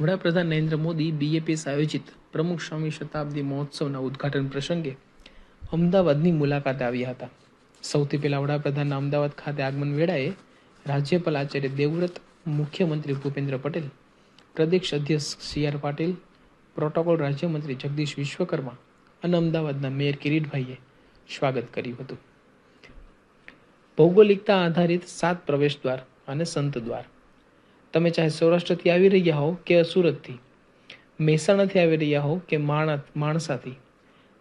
વડાપ્રધાન નરેન્દ્ર મોદી બીએપીએસ આયોજિત પ્રમુખ સ્વામી શતાબ્દી મહોત્સવના ઉદ્ઘાટન પ્રસંગે અમદાવાદની મુલાકાતે આવ્યા હતા. સૌથી પહેલા વડાપ્રધાનના અમદાવાદ ખાતે આગમન વેળાએ રાજ્યપાલ આચાર્ય દેવવ્રત, મુખ્યમંત્રી ભૂપેન્દ્ર પટેલ, પ્રદેશ અધ્યક્ષ સી આર પાટીલ, પ્રોટોકોલ રાજ્યમંત્રી જગદીશ વિશ્વકર્મા અને અમદાવાદના મેયર કિરીટભાઈએ સ્વાગત કર્યું હતું. ભૌગોલિકતા આધારિત સાત પ્રવેશ દ્વાર અને સંત દ્વાર. તમે ચાહે સૌરાષ્ટ્રથી આવી રહ્યા હો કે સુરતથી, મહેસાણાથી આવી રહ્યા હો કે માણા, માણસાથી,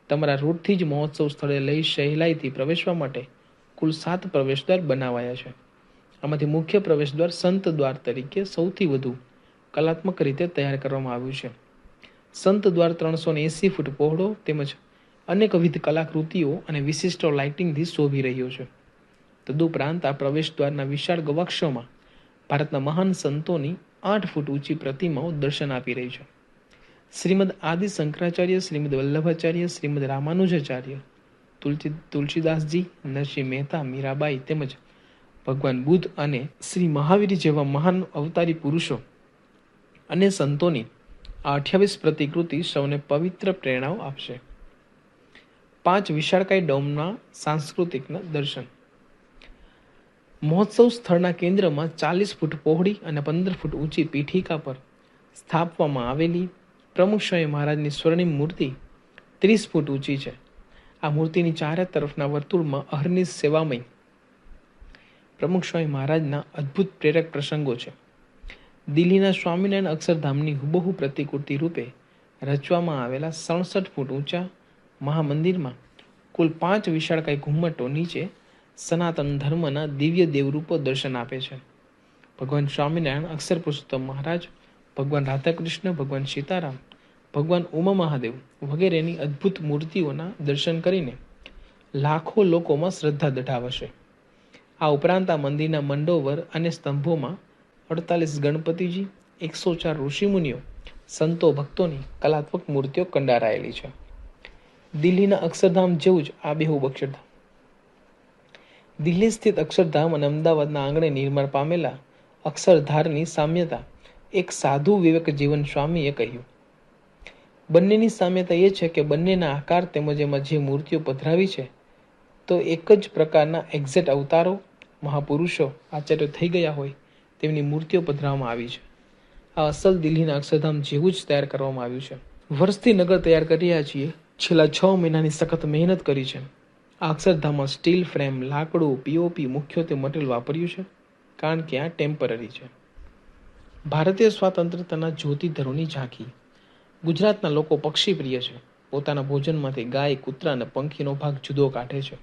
તમારા રૂટથી જ મહોત્સવ સ્થળે લઈ સહેલાઈથી પ્રવેશવા માટે કુલ સાત પ્રવેશદ્વાર બનાવાયા છે. આમાંથી મુખ્ય પ્રવેશદ્વાર સંત દ્વાર તરીકે સૌથી વધુ કલાત્મક રીતે તૈયાર કરવામાં આવ્યું છે. સંત દ્વાર ત્રણસો ને એંસી ફૂટ પહોળો તેમજ અનેકવિધ કલાકૃતિઓ અને વિશિષ્ટ લાઇટિંગથી શોભી રહ્યો છે. તદુપરાંત આ પ્રવેશદ્વારના વિશાળ ગવાક્ષોમાં ભારતના મહાન સંતોની આઠ ફૂટ ઊંચી પ્રતિમાઓ દર્શન આપી રહી છે. શ્રીમદ આદિ શંકરાચાર્ય, શ્રીમદ વલ્લભાચાર્ય, શ્રીમદ રામાનુજાચાર્ય, તુલસી, તુલસીદાસજી, નરસિંહ મહેતા, મીરાબાઈ તેમજ ભગવાન બુદ્ધ અને શ્રી મહાવીર જેવા મહાન અવતારી પુરુષો અને સંતોની આ અઠ્યાવીસ પ્રતિકૃતિ સૌને પવિત્ર પ્રેરણાઓ આપશે. પાંચ વિશાળકાય ડોમના સાંસ્કૃતિકના દર્શન. મહોત્સવ સ્થળના કેન્દ્રમાં ચાલીસ ફૂટ પહોળી અને પંદર ફૂટ ઊંચી પીઠિકા પર સ્થાપવામાં આવેલી પ્રમુખ સ્વામી મહારાજની સ્વર્ણિમ મૂર્તિ ત્રીસ ફૂટ ઊંચી છે. આ મૂર્તિની ચારે તરફના વર્તુળમાં અહરની સેવામય પ્રમુખ સ્વામી મહારાજના અદ્ભુત પ્રેરક પ્રસંગો છે. દિલ્હીના સ્વામિનારાયણ અક્ષરધામની હુબહુ પ્રતિકૃતિ રૂપે રચવામાં આવેલા સડસઠ ફૂટ ઊંચા મહામંદિરમાં કુલ પાંચ વિશાળકાય ઘુમ્મટો નીચે સનાતન ધર્મના દિવ્ય દેવરૂપો દર્શન આપે છે. ભગવાન સ્વામિનારાયણ, અક્ષર પુરુષોત્તમ મહારાજ, ભગવાન રાધાકૃષ્ણ, ભગવાન સીતારામ, ભગવાન ઉમા મહાદેવ વગેરેની અદ્ભુત મૂર્તિઓના દર્શન કરીને લાખો લોકોમાં શ્રદ્ધા દઢાવશે. આ ઉપરાંત આ મંદિરના મંડોવર અને સ્તંભોમાં અડતાલીસ ગણપતિજી, એકસો ચાર ઋષિમુનિઓ, સંતો ભક્તોની કલાત્મક મૂર્તિઓ કંડારાયેલી છે. દિલ્હીના અક્ષરધામ જેવું જ આ બેહુ અક્ષરધામ દિલ્હી સ્થિત અક્ષરધામ અને અમદાવાદના આંગણે નિર્માણ પામેલા અક્ષરધારની સામ્યતા એક સાધુ વિવેક જીવન સ્વામીએ કહ્યું. બંનેની સામ્યતા એ છે કે બંનેના આકાર તેમજ એમાં જે મૂર્તિઓ પધરાવી છે, તો એક જ પ્રકારના એક્ઝેક્ટ અવતારો મહાપુરુષો આચાર્ય થઈ ગયા હોય તેમની મૂર્તિઓ પધરાવવામાં આવી છે. આ અસલ દિલ્હીના અક્ષરધામ જેવું જ તૈયાર કરવામાં આવ્યું છે. વર્ષથી નગર તૈયાર કરી રહ્યા છીએ. છેલ્લા છ મહિનાની સખત મહેનત કરી છે. અક્ષરધામમાં સ્ટીલ ફ્રેમ, લાકડું પીઓપી મુખ્યત્વે મટીરિયલ વાપર્યું છે, કારણ કે આ ટેમ્પરરી છે. ભારતીય સ્વાતંત્રતાના જ્યોતિધરોની ઝાંખી. ગુજરાતના લોકો પક્ષી પ્રિય છે. પોતાના ભોજનમાંથી ગાય, કૂતરા અને પંખીનો ભાગ જુદો કાઢે છે.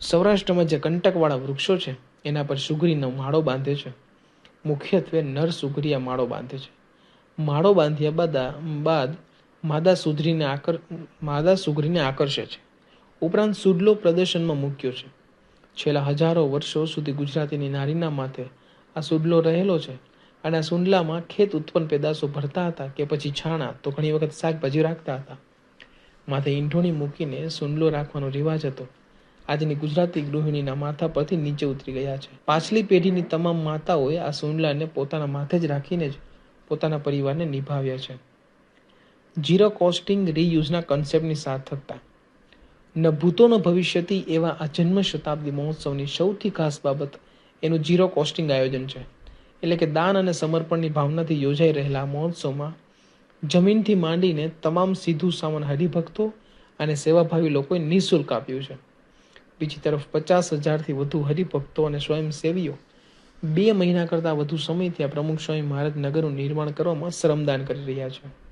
સૌરાષ્ટ્રમાં જે કંટકવાળા વૃક્ષો છે, એના પર સુગરીનો માળો બાંધે છે. મુખ્યત્વે નર સુગરીયા માળો બાંધે છે. માળો બાંધ્યા બાદ બાદ માદા સુધરીને આકર, માદા સુગરીને આકર્ષે છે. ઉપરાંત સુડલો પ્રદર્શનમાં મૂક્યો છે. છેલ્લા હજારો વર્ષો સુધી ગુજરાતીની નારીના માથે આ સુડલો રહેલો છે અને આ સુંડલામાં ખેત ઉત્પન્ન પેદાશો ભરતા હતા કે પછી છાણા તો ઘણી વખત શાકભાજી રાખતા હતા. માથે ઈંઢોણી મૂકીને સુંડલો રાખવાનો રિવાજ હતો. આજની ગુજરાતી ગૃહિણીના માથા પરથી નીચે ઉતરી ગયા છે. પાછલી પેઢીની તમામ માતાઓએ આ સુંડલાને પોતાના માથે જ રાખીને જ પોતાના પરિવારને નિભાવ્યા છે. ઝીરો કોસ્ટિંગ રીયુઝના કન્સેપ્ટની સાર્થકતા. ન ભૂતોનો ભવિષ્યથી એવા આ જન્મ શતાબ્દી મહોત્સવની સૌથી ખાસ બાબત એનું ઝીરો કોસ્ટિંગ આયોજન છે. એટલે કે દાન અને સમર્પણની ભાવનાથી યોજાઈ રહેલા મહોત્સવમાં જમીનથી માંડીને તમામ સીધું સામાન હરિભક્તો અને સેવાભાવી લોકોએ નિઃશુલ્ક આપ્યું છે. બીજી તરફ પચાસ હજારથી વધુ હરિભક્તો અને સ્વયંસેવીઓ બે મહિના કરતાં વધુ સમયથી આ પ્રમુખ સ્વામી મહારાજ નગરનું નિર્માણ કરવામાં શ્રમદાન કરી રહ્યા છે.